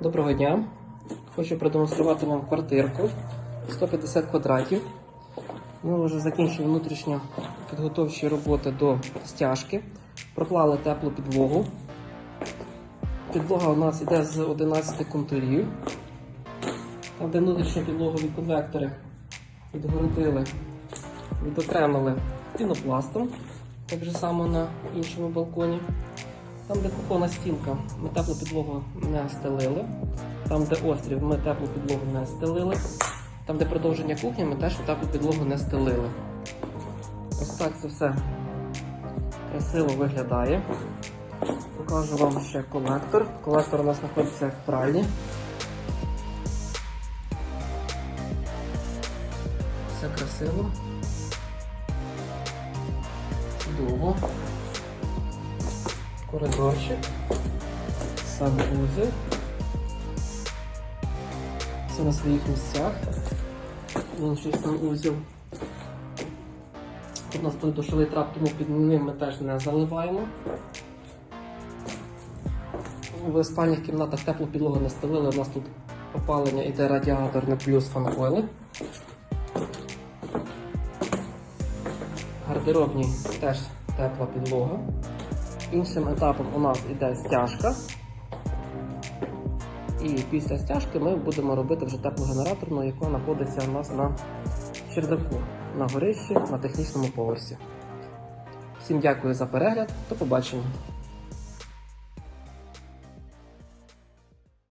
Доброго дня. Хочу продемонструвати вам квартирку 150 квадратів. Ми вже закінчили внутрішньо підготовчі роботи до стяжки. Проклали теплу підлогу. Підлога у нас йде з 11 контурів. Там, де внутрішню підлогові конвектори відгородили, відокремили пінопластом, так же само на іншому балконі. Там, де кухонна стінка, ми теплу підлогу не стелили. Там, де острів, ми теплу підлогу не стелили. Там, де продовження кухні, ми теж теплу підлогу не стелили. Ось так це все красиво виглядає. Покажу вам ще колектор. Колектор у нас знаходиться в пральні. Все красиво. Чудово. Коридорчик. Санвузел. Все на своїх місцях. Інший санвузел. Тут у нас тут душовий трап, тому під ним ми теж не заливаємо. В спальних кімнатах теплу підлогу не стелили. У нас тут опалення іде радіаторне плюс фанкойли. Гардеробній теж тепла підлога. Іншим етапом у нас іде стяжка. І після стяжки ми будемо робити вже теплогенераторну, яка знаходиться у нас на чердаку, на горищі, на технічному поверсі. Всім дякую за перегляд, до побачення.